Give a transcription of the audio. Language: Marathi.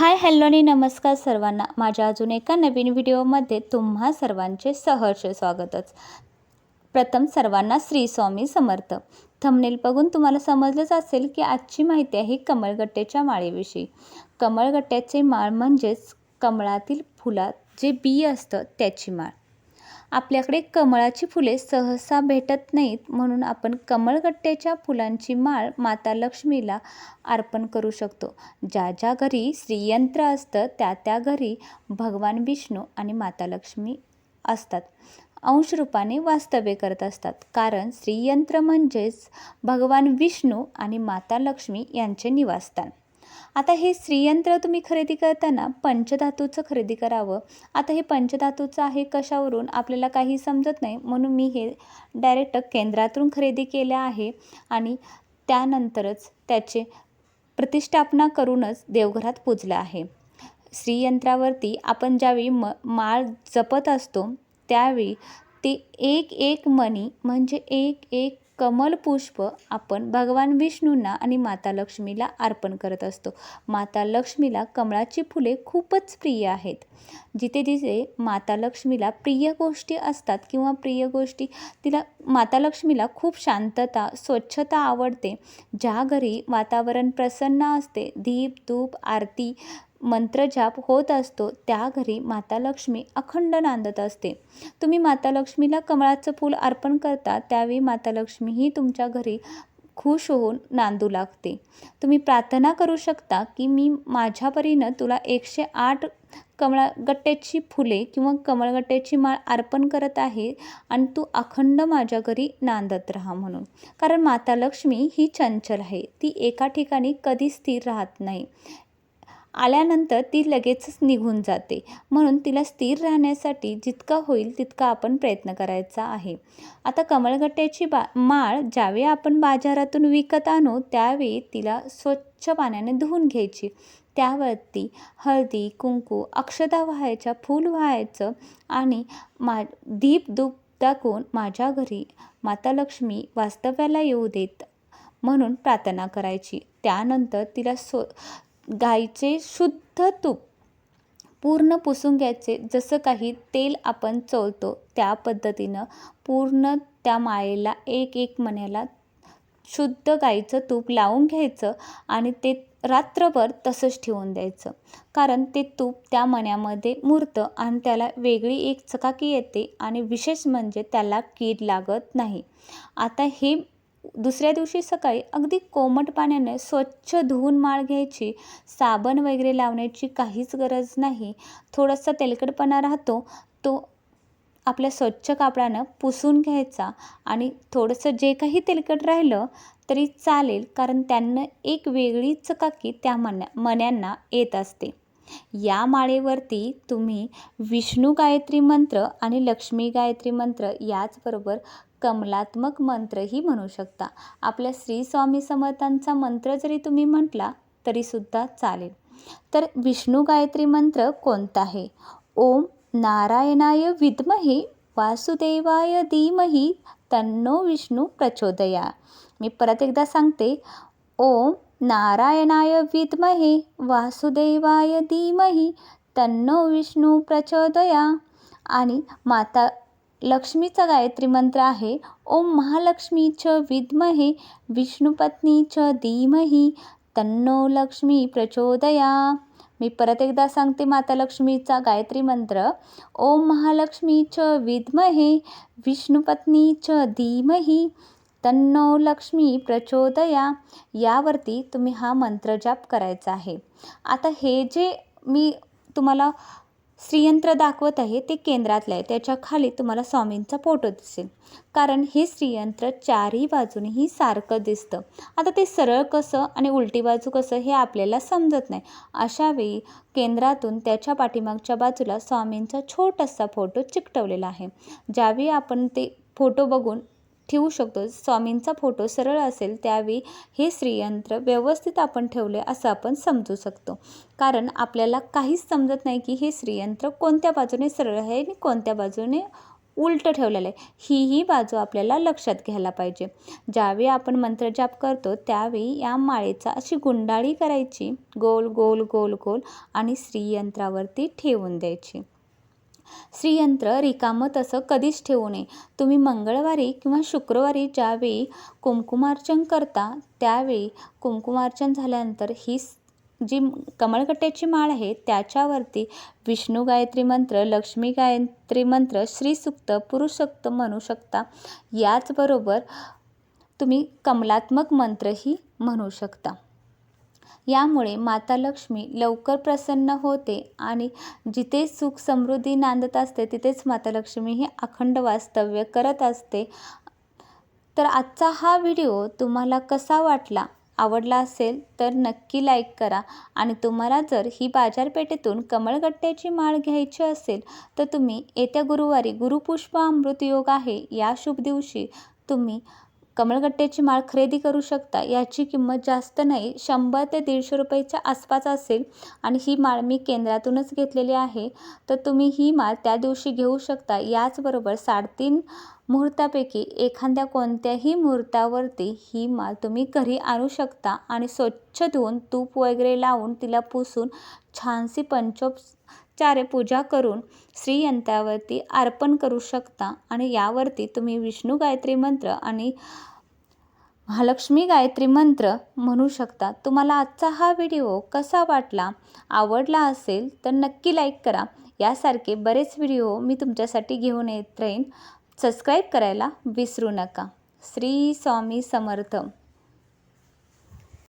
हाय हॅलो आणि नमस्कार सर्वांना. माझ्या अजून एका नवीन व्हिडिओमध्ये तुम्हा सर्वांचे सहर्ष स्वागतच. प्रथम सर्वांना श्री स्वामी समर्थ. थंबनेल बघून तुम्हाला समजलंच असेल की आजची माहिती आहे कमळगट्ट्याच्या माळेविषयी. कमळगट्ट्याचे माळ म्हणजेच कमळातील फुलात जे बी असतं त्याची माळ. आपल्याकडे कमळाची फुले सहसा भेटत नाहीत म्हणून आपण कमळगट्ट्याच्या फुलांची माळ माता लक्ष्मीला अर्पण करू शकतो. ज्या ज्या घरी श्रीयंत्र असतं त्या त्या घरी भगवान विष्णू आणि माता लक्ष्मी असतात. अंशरूपाने वास्तव्य करत असतात. कारण श्रीयंत्र म्हणजेच भगवान विष्णू आणि माता लक्ष्मी यांचे निवासस्थान. आता हे श्रीयंत्र तुम्ही खरेदी करताना पंचधातूचं खरेदी करावं. आता हे पंचधातूचं आहे कशावरून? आपल्याला काही समजत नाही. म्हणून मी हे डायरेक्ट केंद्रातून खरेदी केलं आहे आणि त्यानंतरच त्याचे प्रतिष्ठापना करूनच देवघरात पूजलं आहे. श्रीयंत्रावरती आपण ज्यावेळी म माळ जपत असतो त्यावेळी ते एक एक मणी म्हणजे एक एक कमल पुष्प आपण भगवान विष्णूंना आणि माता लक्ष्मीला अर्पण करत असतो. माता लक्ष्मीला कमळाची फुले खूपच प्रिय आहेत. जिथे जिथे माता लक्ष्मीला प्रिय गोष्टी असतात किंवा प्रिय गोष्टी तिला माता लक्ष्मीला खूप शांतता स्वच्छता आवडते. ज्या घरी वातावरण प्रसन्न असते दीप धूप आरती मंत्रजाप होत असतो त्या घरी माता लक्ष्मी अखंड नांदत असते. तुम्ही माता लक्ष्मीला कमळाचं फूल अर्पण करता त्यावेळी माता लक्ष्मी ही तुमच्या घरी खुश होऊन नांदू लागते. तुम्ही प्रार्थना करू शकता की मी माझ्या परीनं तुला एकशे आठ कमळगट्ट्याची फुले किंवा कमळगट्ट्याची माळ अर्पण करत आहे आणि तू अखंड माझ्या घरी नांदत राहा म्हणून. कारण माता लक्ष्मी ही चंचल आहे. ती एका ठिकाणी कधी स्थिर राहत नाही. आल्यानंतर ती लगेचच निघून जाते. म्हणून तिला स्थिर राहण्यासाठी जितका होईल तितका आपण प्रयत्न करायचा आहे. आता कमळगट्ट्याची बा माळ ज्यावेळी आपण बाजारातून विकत आणू त्यावेळी तिला स्वच्छ पाण्याने धुवून घ्यायची. त्यावरती हळदी कुंकू अक्षदा व्हायच्या फूल व्हायचं आणि मा दीप दूप दाखवून माझ्या घरी माता लक्ष्मी वास्तव्याला येऊ देत म्हणून प्रार्थना करायची. त्यानंतर तिला स्व गाईचे शुद्ध तूप. पूर्ण पुसून घ्यायचे. जसं काही तेल आपण चोळतो त्या पद्धतीनं पूर्ण त्या माळेला एक एक मण्याला शुद्ध गाईचं तूप लावून घ्यायचं आणि ते रात्रभर तसंच ठेवून द्यायचं. कारण ते तूप त्या मण्यामध्ये मुरतं आणि त्याला वेगळी एक चकाकी येते आणि विशेष म्हणजे त्याला कीड लागत नाही. आता हे दुसऱ्या दिवशी सकाळी अगदी कोमट पाण्याने स्वच्छ धुवून माळ घ्यायची साबण वगैरे लावण्याची काहीच गरज नाही. थोडासा तेलकटपणा राहतो तो आपल्या स्वच्छ कापडानं पुसून घ्यायचा आणि थोडंसं जे काही तेलकट राहिलं तरी चालेल कारण त्यांना एक वेगळीच चकाकी त्या मन्या मन्यांना येत असते. या माळेवरती तुम्ही विष्णू गायत्री मंत्र आणि लक्ष्मी गायत्री मंत्र याचबरोबर कमलात्मक मंत्रही म्हणू शकता. आपल्या श्री स्वामी समर्थांचा मंत्र जरी तुम्ही म्हटला तरीसुद्धा चालेल. तर विष्णू गायत्री मंत्र कोणता आहे ओम नारायणाय विद्महे वासुदेवाय धीमही तन्नो विष्णू प्रचोदया. मी परत एकदा सांगते. ओम नारायणाय विद्महे वासुदेवाय धीमही तन्नो विष्णू प्रचोदया. आणि माता लक्ष्मीचा गायत्री मंत्र आहे. ओम महालक्ष्मी च विद्महे विष्णुपत्नी च धीमही तन्नो लक्ष्मी प्रचोदया. मी परत एकदा सांगते माता लक्ष्मीचा गायत्री मंत्र. ओम महालक्ष्मी च विद्महे विष्णुपत्नी च धीमही तन्नो लक्ष्मी प्रचोदया. यावरती तुम्ही हा मंत्र जाप करायचा आहे. आता हे जे मी तुम्हाला श्रीयंत्र दाखवत आहे ते केंद्रातलं आहे. त्याच्याखाली तुम्हाला स्वामींचा फोटो दिसेल. कारण हे श्रीयंत्र चारही बाजूनेही सारखं दिसतं. आता ते सरळ कसं आणि उलटी बाजू कसं हे आपल्याला समजत नाही. अशावेळी केंद्रातून त्याच्या पाठीमागच्या बाजूला स्वामींचा छोटासा फोटो चिकटवलेला आहे. ज्यावेळी आपण ते फोटो बघून ठेवू शकतो. स्वामींचा फोटो सरळ असेल त्यावेळी हे श्रीयंत्र व्यवस्थित आपण ठेवले असं आपण समजू शकतो. कारण आपल्याला काहीच समजत नाही की हे श्रीयंत्र कोणत्या बाजूने सरळ आहे आणि कोणत्या बाजूने उलटं ठेवलेलं आहे. हीही बाजू आपल्याला लक्षात घ्यायला पाहिजे. ज्यावेळी आपण मंत्रजाप करतो त्यावेळी या माळेचा अशी गुंडाळी करायची. गोल गोल गोल गोल आणि श्रीयंत्रावरती ठेवून द्यायची. श्रीयंत्र रिकामं तसं कधीच ठेवू नये. तुम्ही मंगळवारी किंवा शुक्रवारी ज्यावेळी कुंकुमार्चन करता त्यावेळी कुंकुमार्चन झाल्यानंतर ही जी कमळकट्ट्याची माळ आहे त्याच्यावरती विष्णू गायत्री मंत्र लक्ष्मी गायत्री मंत्र श्रीसुक्त पुरुषोक्त म्हणू शकता. याचबरोबर तुम्ही कमलात्मक मंत्रही म्हणू शकता. यामुळे माता लक्ष्मी लवकर प्रसन्न होते आणि जिथे सुख समृद्धी नांदत असते तिथेच माता लक्ष्मी ही अखंड वास्तव्य करत असते. तर आजचा हा व्हिडिओ तुम्हाला कसा वाटला आवडला असेल तर नक्की लाईक करा आणि तुम्हाला जर ही बाजारपेठेतून कमळगट्ट्याची माळ घ्यायची असेल तर तुम्ही येत्या गुरुवारी गुरुपुष्प अमृत योग आहे या शुभ दिवशी तुम्ही कमळगट्ट्याची माळ खरेदी करू शकता. याची किंमत जास्त नाही शंभर ते दीडशे रुपयाच्या आसपास असेल आणि ही माळ मी केंद्रातूनच घेतलेली आहे. तर तुम्ही ही माळ त्या दिवशी घेऊ शकता. याचबरोबर साडेतीन मुहूर्तापैकी एखाद्या कोणत्याही मुहूर्तावरती ही माळ तुम्ही घरी आणू शकता आणि स्वच्छ धुवून तूप वगैरे लावून तिला पुसून छानशी पंचोपचारे पूजा करून श्रीयंत्रावरती अर्पण करू शकता. आणि यावरती तुम्ही विष्णू गायत्री मंत्र आणि महालक्ष्मी गायत्री मंत्र म्हणू शकता. तुम्हाला आजचा हा व्हिडिओ कसा वाटला आवडला असेल तर नक्की लाईक करा. यासारखे बरेच व्हिडिओ मी तुमच्यासाठी घेऊन येत राहीन. सबस्क्राईब करायला विसरू नका. श्री स्वामी समर्थ.